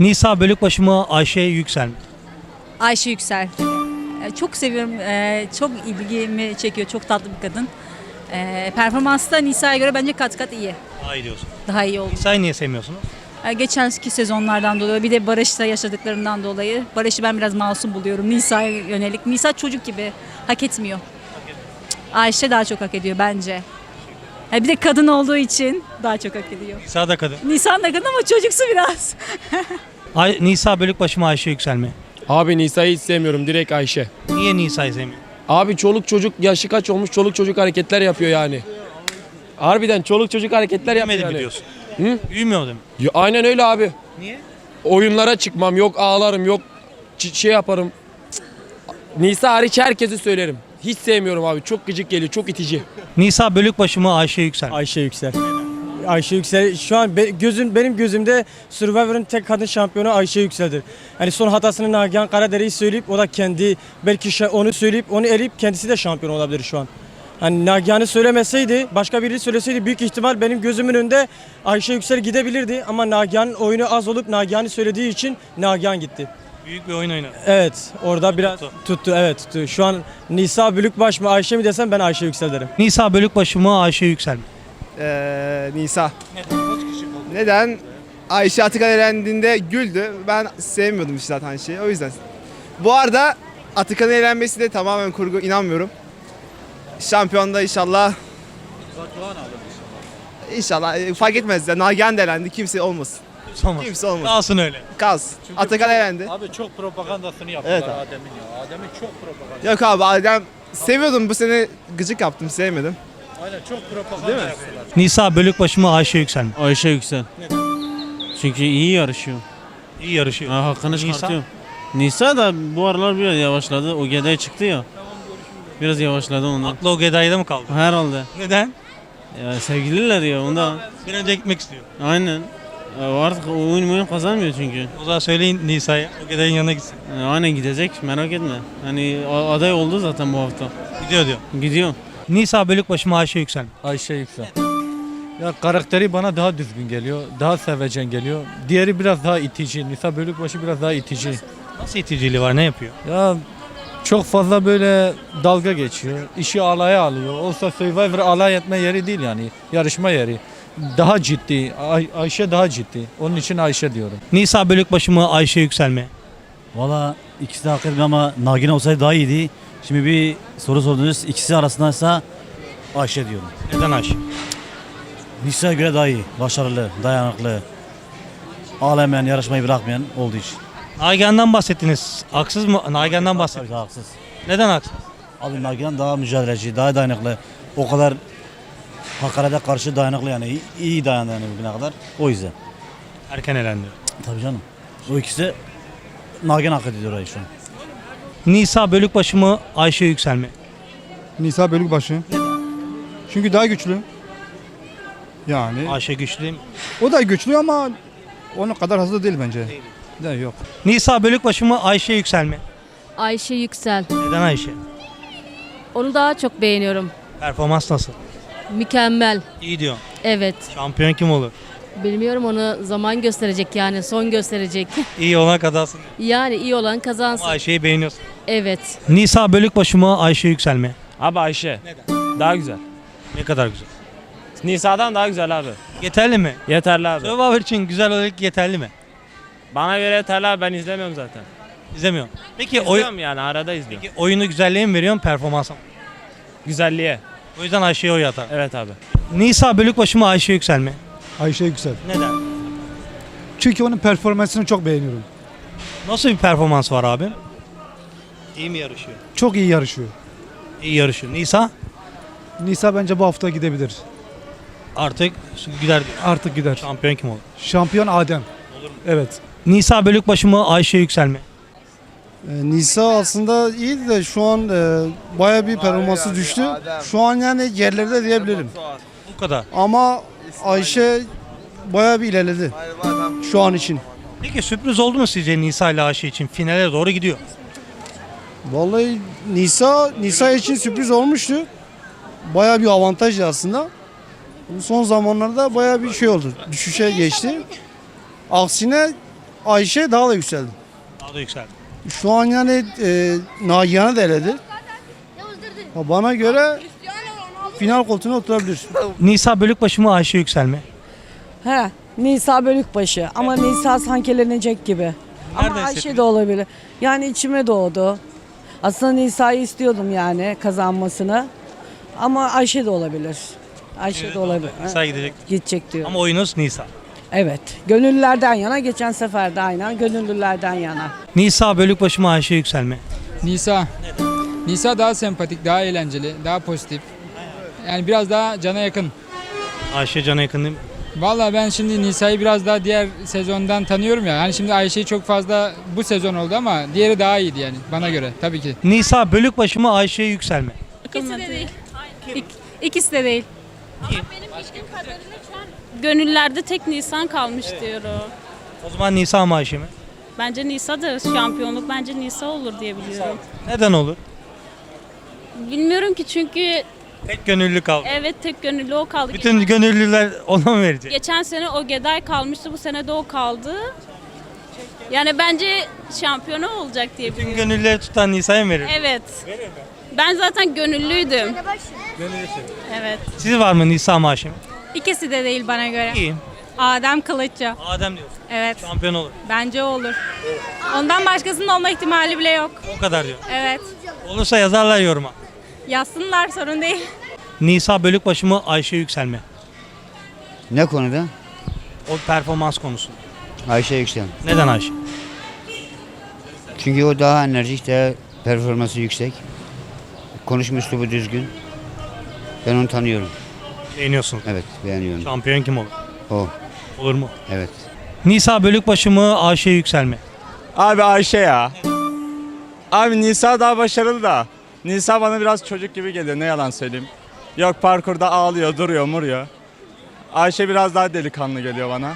Nisa Bölükbaşı mı Ayşe Yüksel mi? Ayşe Yüksel. Ee, Çok seviyorum. ee, Çok ilgimi çekiyor. Çok tatlı bir kadın. Ee, Performansı da Nisa'ya göre bence kat kat iyi. Daha iyi diyorsun. Daha iyi oldu. Nisa'yı niye sevmiyorsunuz? Ee, Geçenki sezonlardan dolayı bir de Barış'la yaşadıklarından dolayı Barış'ı ben biraz masum buluyorum Nisa'ya yönelik. Nisa çocuk gibi hak etmiyor. Ayşe daha çok hak ediyor bence. Ha, Bir de kadın olduğu için daha çok hak ediyor. Nisa da kadın. Nisan da kadın ama çocuksu biraz. Ay, Nisa Bölükbaşı mı Ayşe Yüksel mi? Abi Nisa'yı hiç sevmiyorum direkt Ayşe. Niye Nisa'yı sevmiyor? Abi çoluk çocuk yaşı kaç olmuş çoluk çocuk hareketler yapıyor yani. Harbiden çoluk çocuk hareketler yapıyor mi yani. diyorsun? Hı? Büyümüyor değil mi? Ya, aynen öyle abi. Niye? Oyunlara çıkmam yok ağlarım yok ç- şey yaparım. Cık. Nisa hariç herkesi söylerim. Hiç sevmiyorum abi çok gıcık geliyor çok itici. Nisa Bölükbaşı mı Ayşe Yüksel mi? Ayşe Yüksel. Ayşe Yüksel şu an be- gözün benim gözümde Survivor'ın tek kadın şampiyonu Ayşe Yüksel'dir. Hani son hatasını Nagihan Karadere'yi söyleyip o da kendi belki onu söyleyip onu eleyip kendisi de şampiyon olabilir şu an. Hani Nagihan'ı söylemeseydi, başka biri söyleseydi büyük ihtimal benim gözümün önünde Ayşe Yüksel gidebilirdi ama Nagihan'ın oyunu az olup Nagihan'ı söylediği için Nagihan gitti. Büyük bir oyun oynadı. Evet, orada biraz Tuttu. tuttu. evet tuttu. Şu an Nisa Bülükbaş mı Ayşe mi desem ben Ayşe Yüksel derim. Nisa Bölükbaşı mı Ayşe Yüksel mi? Ee, Nisa. Neden? Ayşe Atıkan elendiğinde güldü. Ben sevmiyordum işte zaten şeyi. O yüzden. Bu arada Atıkan'ın elenmesi de tamamen kurgu. inanmıyorum. Şampiyonda inşallah İnşallah e, fark etmez ya. Nagihan da elendi. Kimse olmasın. Olmaz. Kimse olmasın. Kalsın öyle. Kaz. Atakan elendi. Abi çok propagandasını yaptılar Evet abi. Adem'in ya. Adem'in çok propaganda. Yok abi Adem seviyordum bu sene gıcık yaptım sevmedim. Aynen çok propaganda Değil mi? yaptılar. Nisa Bölükbaşı mı Ayşe Yüksel mi? Ayşe Yüksel. Çünkü iyi yarışıyor. İyi yarışıyor. Ha, hakkını Nisa? çıkartıyor. Nisa da bu aralar biraz yavaşladı. O gedeye çıktı ya. Biraz yavaşladı ondan. Aklı o Geday'da mı kaldı? Herhalde. Neden? Ya sevgililer ya onda. Bir önce gitmek istiyor. Aynen. Ya artık oyun oyun kazanmıyor çünkü. O zaman söyleyin Nisa'ya. O Geday'ın yanına gitsin. Ya aynen gidecek merak etme. Hani a- aday oldu zaten bu hafta. Gidiyor diyor. Gidiyor. Nisa Bölükbaşı mı Ayşe Yüksel mi? Ayşe Yüksel. Ya karakteri bana daha düzgün geliyor. Daha sevecen geliyor. Diğeri biraz daha itici. Nisa Bölükbaşı biraz daha itici. Nasıl iticiliği var? Ne yapıyor? Ya çok fazla böyle dalga geçiyor. İşi alaya alıyor. Olsa Survivor alay etme yeri değil yani. Yarışma yeri. Daha ciddi. Ay- Ayşe daha ciddi. Onun için Ayşe diyorum. Nisa Bölükbaşı mı Ayşe Yüksel mi? Valla ikisi de hak etmiyor ama Nagin olsaydı daha iyiydi. Şimdi bir soru sordunuz. İkisi arasındaysa Ayşe diyorum. Neden Ayşe? Nisa'ya göre daha iyi. Başarılı, dayanıklı. Ağlamayan, yarışmayı bırakmayan olduğu için. Nagihan'dan bahsettiniz. Haksız mı? Nagihan'dan Tabii bahsettiniz. ki haksız. Neden haksız? Abi Nagihan daha mücadeleci, daha dayanıklı. O kadar hakarete karşı dayanıklı yani. İyi, iyi dayandı yani bugüne kadar. O yüzden. Erken elendi. Tabii canım. O ikisi Nagihan hak ediyor orayı şu an. Nisa Bölükbaşı mı Ayşe Yüksel mi? Nisa Bölükbaşı. Çünkü daha güçlü. Yani Ayşe güçlü değil mi? o da güçlü ama onun kadar hızlı değil bence. De yok. Nisa Bölükbaşı mı Ayşe Yüksel mi? Ayşe Yüksel. Neden Ayşe? Onu daha çok beğeniyorum. Performans nasıl? Mükemmel. İyi diyor. Evet. Şampiyon kim olur? Bilmiyorum onu zaman gösterecek yani son gösterecek. İyi olan kazansın. yani iyi olan Ama kazansın. Ayşe'yi beğeniyorsun. Evet. Nisa Bölükbaşı mı Ayşe Yüksel mi? Abi Ayşe. Daha güzel. Ne kadar güzel. Nisa'dan daha güzel abi. Yeterli mi? Yeterli abi. Survivor için güzel olarak yeterli mi? Bana göre yeterli abi ben izlemiyorum zaten. İzlemiyorum. Peki, oy, İzliyorum yani arada izliyorum. peki oyunu güzelliğe mi veriyorsun performansa mı? Güzelliğe. O yüzden Ayşe'ye oy atar. Evet abi. Nisa Bölükbaşı mı Ayşe Yüksel mi? Ayşe Yüksel. Neden? Çünkü onun performansını çok beğeniyorum. Nasıl bir performans var abi? İyi mi yarışıyor? Çok iyi yarışıyor. İyi yarışıyor. Nisa Nisa bence bu hafta gidebilir. artık gider. Artık gider. Şampiyon kim olur? Şampiyon Adem. Evet. Nisa Bölükbaşı mı Ayşe Yüksel mi? Nisa aslında iyiydi de şu an e, baya bir performansı düştü. Şu an yani yerlerde diyebilirim. Bu kadar. Ama Ayşe baya bir ilerledi. Şu an için. Peki sürpriz oldu mu sizce Nisa ile Ayşe için? Finale doğru gidiyor. Vallahi Nisa Nisa için sürpriz olmuştu. Baya bir avantajdı aslında. Bu Son zamanlarda baya bir şey oldu. Düşüşe geçti. Aksine Ayşe daha da yükseldi. Daha da yükseldi. Şu an yani e, Nagihan'ı da eledi. Ha, Bana göre final koltuğuna oturabilir. Nisa Bölükbaşı mı Ayşe Yüksel mi? He, Nisa Bölükbaşı ama Nisa sanki elenecek gibi. Ama Nerede Ayşe de olabilir. Yani içime doğdu. Aslında Nisa'yı istiyordum yani kazanmasını. Ama Ayşe de olabilir. Ayşe de olabilir. Nisa gidecek. Gidecek diyor. Ama oyunuz Nisa. Evet. Gönüllülerden yana geçen sefer de aynen gönüllülerden yana. Nisa Bölükbaşı mı Ayşe Yüksel mi? Nisa. Nisa daha sempatik, daha eğlenceli, daha pozitif. Yani biraz daha cana yakın. Ayşe Can'a yakın değil mi? Vallahi ben şimdi Nisa'yı biraz daha diğer sezondan tanıyorum ya. Hani şimdi Ayşe'yi çok fazla bu sezon oldu ama diğeri daha iyiydi yani bana göre tabii ki. Nisa Bölükbaşı mı Ayşe Yüksel mi? İkisi de değil. İk- İkisi de değil. Gönüllerde tek Nisan kalmış diyorum. O zaman Nisa mı Ayşe mi? Bence Nisa'dır. Şampiyonluk bence Nisa olur diye biliyorum. Neden olur? Bilmiyorum ki çünkü Tek gönüllü kaldı. evet tek gönüllü o kaldı. Bütün gönüllüler ona mı verecek? Geçen sene o Geday kalmıştı. Bu sene de o kaldı. Yani bence şampiyonu olacak diye Bütün biliyorum. gönüllüleri tutan Nisa'ya mı verir? Evet. Ben zaten gönüllüydüm. Evet. Siz var mı Nisa mi? İkisi de değil bana göre. İyi. Adem Kılıççı. Adem diyorsun. Evet. Şampiyon olur. Bence olur. Ondan başkasının olma ihtimali bile yok. O kadar diyor. Evet. Olursa yazarlar yoruma. Yazsınlar sorun değil. Nisa Bölükbaşı mı Ayşe Yüksel mi? Ne konuda? O performans konusu. Ayşe Yüksel. Neden Ayşe? Çünkü o daha enerjik, daha performansı yüksek. Konuşma üslubu düzgün. Ben onu tanıyorum. Beğeniyorsun. Evet, beğeniyorum. Şampiyon kim olur? O, Olur mu? evet. Nisa Bölükbaşı mı Ayşe Yüksel mi? Abi Ayşe ya. Abi Nisa daha başarılı da. Nisa bana biraz çocuk gibi geliyor ne yalan söyleyeyim. Yok parkurda ağlıyor, duruyor, muruyor. Ayşe biraz daha delikanlı geliyor bana.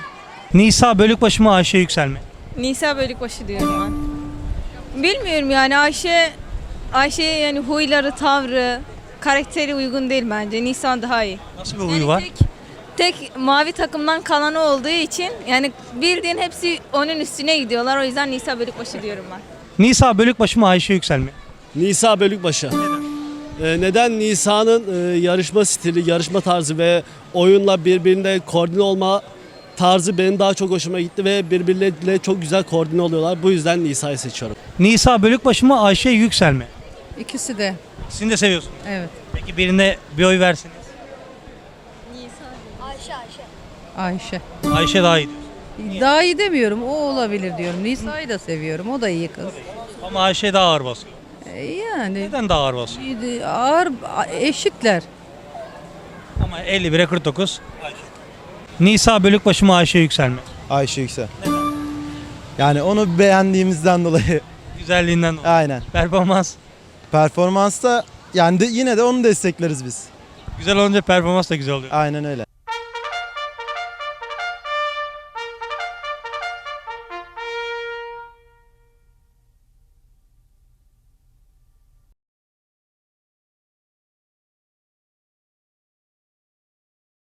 Nisa Bölükbaşı mı Ayşe Yüksel mi? Nisa Bölükbaşı diyorum ben. Bilmiyorum yani Ayşe Ayşe'ye yani huyları, tavrı, karakteri uygun değil bence. Nisa daha iyi. Nasıl bir huyu var? Tek, tek mavi takımdan kalanı olduğu için yani bildiğin hepsi onun üstüne gidiyorlar. O yüzden Nisa Bölükbaşı diyorum ben. Nisa Bölükbaşı mı Ayşe Yüksel mi? Nisa Bölükbaşı. Neden? neden Nisa'nın e, yarışma stili, yarışma tarzı ve oyunla birbirine koordine olma tarzı benim daha çok hoşuma gitti ve birbirleriyle çok güzel koordine oluyorlar. Bu yüzden Nisa'yı seçiyorum. Nisa Bölükbaşı mı Ayşe Yüksel mi? İkisi de. İkisini de seviyorsun. Evet. Peki birine bir oy versiniz. Ayşe. Ayşe daha iyi diyorsun. Daha iyi demiyorum. O olabilir diyorum. Nisa'yı da seviyorum. O da iyi kız. Ama Ayşe daha ağır basıyor. Yani Neden daha ağır basıyor? ağır eşitler. Ama 51'e 49 Ayşe. Nisa Bölükbaşı mı Ayşe Yüksel mi? Ayşe Yüksel. Yani onu beğendiğimizden dolayı Güzelliğinden dolayı. aynen. Performans. Performansta yani de, yine de onu destekleriz biz. Güzel olunca performans da güzel oluyor. Aynen öyle.